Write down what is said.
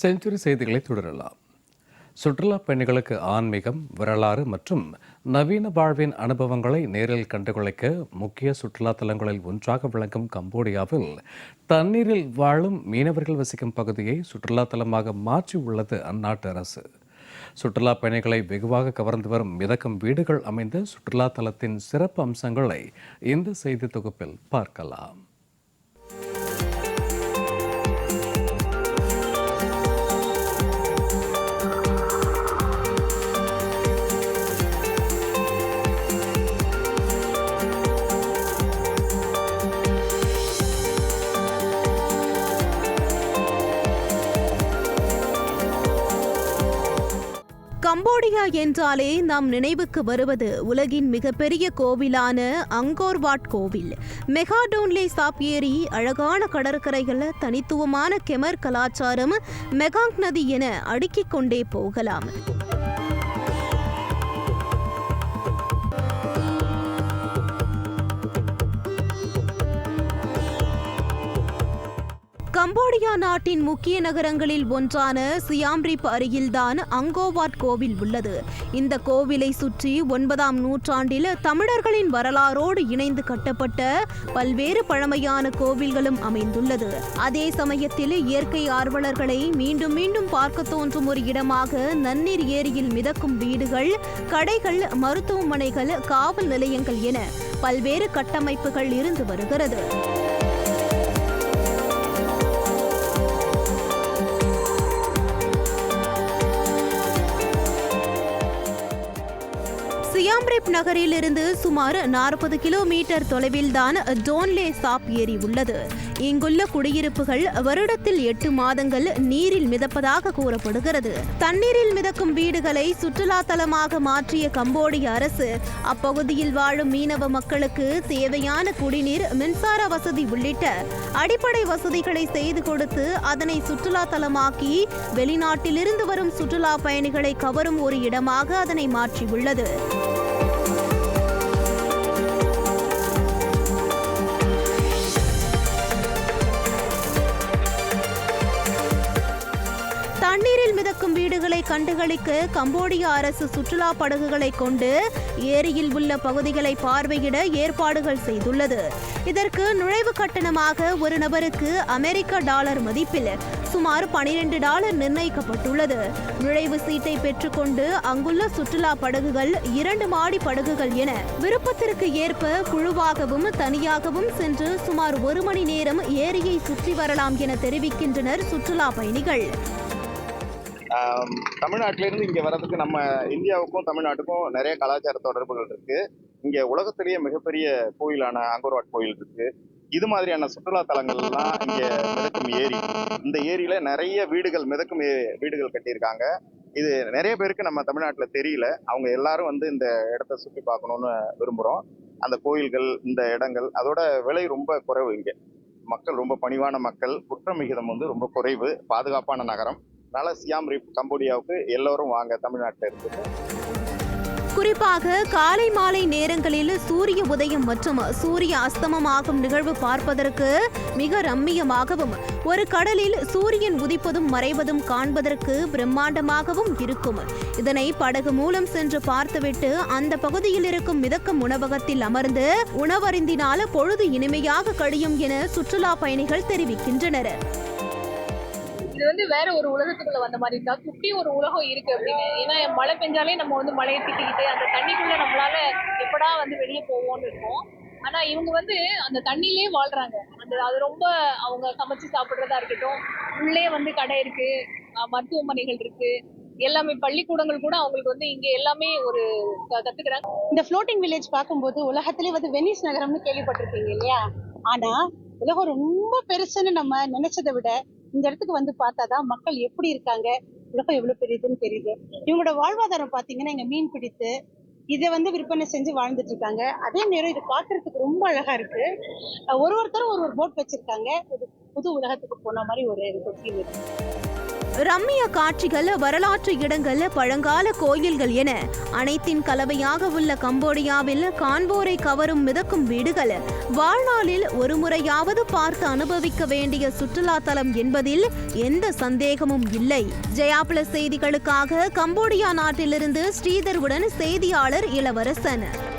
Century செய்திகளை தொடரலாம். சுற்றுலா பயணிகளுக்கு ஆன்மீகம் வரலாறு மற்றும் நவீன வாழ்வின் அனுபவங்களை நேரில் கண்டுகளிக்க முக்கிய சுற்றுலா தலங்களில் ஒன்றாக விளங்கும் கம்போடியாவில் தண்ணீரில் வாழும் மீனவர்கள் வசிக்கும் பகுதியை சுற்றுலா தலமாக மாற்றி உள்ளது அந்நாட்டு அரசு. சுற்றுலா பயணிகளை வெகுவாக கவர்ந்து வரும் மிதக்கும் வீடுகள் அமைந்த சுற்றுலா தலத்தின் சிறப்பு அம்சங்களை இந்த செய்தி தொகுப்பில் பார்க்கலாம். கம்போடியா என்றாலே நாம் நினைவுக்கு வருவது உலகின் மிகப்பெரிய கோவிலான அங்கோர்வாட் கோவில். மெகாடோன்லே சாப் அழகான கடற்கரைகள் தனித்துவமான கெமர் கலாச்சாரம் மெகாங் நதி என அடுக்கிக் கொண்டே போகலாம். கம்போடியா நாட்டின் முக்கிய நகரங்களில் ஒன்றான சியாம்ரிப் அருகில்தான் அங்கோவாட் கோவில் உள்ளது. இந்த கோவிலை சுற்றி ஒன்பதாம் நூற்றாண்டில் தமிழர்களின் வரலாறோடு இணைந்து கட்டப்பட்ட பல்வேறு பழமையான கோவில்களும் அமைந்துள்ளது. அதே சமயத்தில் இயற்கை ஆர்வலர்களை மீண்டும் மீண்டும் பார்க்க தோன்றும் ஒரு இடமாக நன்னீர் ஏரியில் மிதக்கும் வீடுகள் கடைகள் மருத்துவமனைகள் காவல் நிலையங்கள் என பல்வேறு கட்டமைப்புகள் இருந்து வருகிறது. சியாம்ரிப் நகரிலிருந்து சுமார் நாற்பது கிலோமீட்டர் தொலைவில்தான் டோன்லே சாப் ஏரி உள்ளது. இங்குள்ள குடியிருப்புகள் வருடத்தில் எட்டு மாதங்கள் நீரில் மிதப்பதாக கூறப்படுகிறது. தண்ணீரில் மிதக்கும் வீடுகளை சுற்றுலா தலமாக மாற்றிய கம்போடிய அரசு அப்பகுதியில் வாழும் மீனவ மக்களுக்கு தேவையான குடிநீர் மின்சார வசதி உள்ளிட்ட அடிப்படை வசதிகளை செய்து கொடுத்து அதனை சுற்றுலா தலமாக்கி வெளிநாட்டிலிருந்து வரும் சுற்றுலா பயணிகளை கவரும் ஒரு இடமாக அதனை மாற்றியுள்ளது. மிதக்கும் வீடுகளை கண்டுகளிக்க கம்போடியா அரசு சுற்றுலா படகுகளை கொண்டு ஏரியில் உள்ள பகுதிகளை பார்வையிட ஏற்பாடுகள் செய்துள்ளது. இதற்கு நுழைவு கட்டணமாக ஒரு நபருக்கு அமெரிக்க டாலர் மதிப்பில் சுமார் பனிரெண்டு டாலர் நிர்ணயிக்கப்பட்டுள்ளது. நுழைவு சீட்டை பெற்றுக்கொண்டு அங்குள்ள சுற்றுலா படகுகள் இரண்டு மாடி படகுகள் என விருப்பத்திற்கு ஏற்ப குழுவாகவும் தனியாகவும் சென்று சுமார் ஒரு மணி நேரம் ஏரியை சுற்றி வரலாம் என தெரிவிக்கின்றனர் சுற்றுலா பயணிகள். தமிழ்நாட்டிலேருந்து இங்கே வர்றதுக்கு நம்ம இந்தியாவுக்கும் தமிழ்நாட்டுக்கும் நிறைய கலாச்சார தொடர்புகள் இருக்குது இங்கே உலகத்திலேயே மிகப்பெரிய கோயிலான அங்கோர்வாட் கோயில் இருக்குது இது மாதிரியான சுற்றுலா தலங்கள்லாம் இங்கே மிதக்கும் ஏரி. இந்த ஏரியில் நிறைய வீடுகள் மிதக்கும் வீடுகள் கட்டியிருக்காங்க. இது நிறைய பேருக்கு நம்ம தமிழ்நாட்டில் தெரியல. அவங்க எல்லாரும் வந்து இந்த இடத்த சுற்றி பார்க்கணும்னு விரும்புகிறோம் அந்த கோயில்கள் இந்த இடங்கள் அதோட விலை ரொம்ப குறைவு இங்கே. மக்கள் ரொம்ப பணிவான மக்கள் குற்ற விகிதம் வந்து ரொம்ப குறைவு. பாதுகாப்பான நகரம். அதனால சியாம் ரீப் கம்போடியாவுக்கு எல்லோரும் வாங்க தமிழ்நாட்டில் இருக்கு குறிப்பாக காலை மாலை நேரங்களில் சூரிய உதயம் மற்றும் சூரிய அஸ்தமம் ஆகும் நிகழ்வு பார்ப்பதற்கு மிக ரம்மியமாகவும் ஒரு கடலில் சூரியன் உதிப்பதும் மறைவதும் காண்பதற்கு பிரம்மாண்டமாகவும் இருக்கும். இதனை படகு மூலம் சென்று பார்த்துவிட்டு அந்த பகுதியில் இருக்கும் மிதக்கும் உணவகத்தில் அமர்ந்து உணவருந்தினால் பொழுது இனிமையாக கழியும் என சுற்றுலா பயணிகள் தெரிவிக்கின்றனர். இது வந்து வேற ஒரு உலகத்துக்குள்ள வந்த மாதிரி இருக்கா? குட்டி ஒரு உலகம் இருக்கு அப்படின்னு. ஏன்னா மழை பெஞ்சாலே நம்ம வந்து மழையை திட்டிக்கிட்டு அந்த தண்ணிக்குள்ள நம்மளால எப்படா வந்து வெளியே போவோம்னு இருக்கும். ஆனா இவங்க வந்து அந்த தண்ணியிலே வாழ்றாங்க. அந்த அது ரொம்ப அவங்க சமைச்சு சாப்பிடுறதா இருக்கட்டும் உள்ளே வந்து கடை இருக்கு மருத்துவமனைகள் இருக்கு. எல்லாமே பள்ளிக்கூடங்கள் கூட அவங்களுக்கு வந்து இங்க எல்லாமே ஒரு க- கத்துக்கிறாங்க. இந்த ஃப்ளோட்டிங் வில்லேஜ் பார்க்கும்போது உலகத்திலே வந்து வெனிஸ் நகரம்னு கேள்விப்பட்டிருக்கீங்க இல்லையா? ஆனா உலகம் ரொம்ப பெருசுன்னு நம்ம நினைச்சதை விட இந்த இடத்துக்கு வந்து பார்த்தாதான் மக்கள் எப்படி இருக்காங்க? உலகம் எவ்வளவு பெரியதுன்னு தெரியுது. இவங்களோட வாழ்வாதாரம் பாத்தீங்கன்னா இங்க மீன் பிடித்து இதை வந்து விற்பனை செஞ்சு வாழ்ந்துட்டு இருக்காங்க. அதே நேரம் இது பார்க்கறதுக்கு ரொம்ப அழகா இருக்கு. ஒரு ஒருத்தரும் ஒரு ஒரு போட் வச்சிருக்காங்க. ஒரு புது உலகத்துக்கு போன மாதிரி ஒரு ஃபீல் இருக்கு. ரம்மிய காட்சிகள் வரலாற்று இடங்கள் பழங்கால கோயில்கள் என அனைத்தின் கலவையாக உள்ள கம்போடியாவில் காண்போரை கவரும் மிதக்கும் வீடுகள். வாழ்நாளில் ஒரு முறையாவது பார்த்து அனுபவிக்க வேண்டிய சுற்றுலா தலம் என்பதில் எந்த சந்தேகமும் இல்லை. ஜெயா பிளஸ் செய்திகளுக்காக கம்போடியா நாட்டிலிருந்து ஸ்ரீதருடன் செய்தியாளர் இளவரசன்.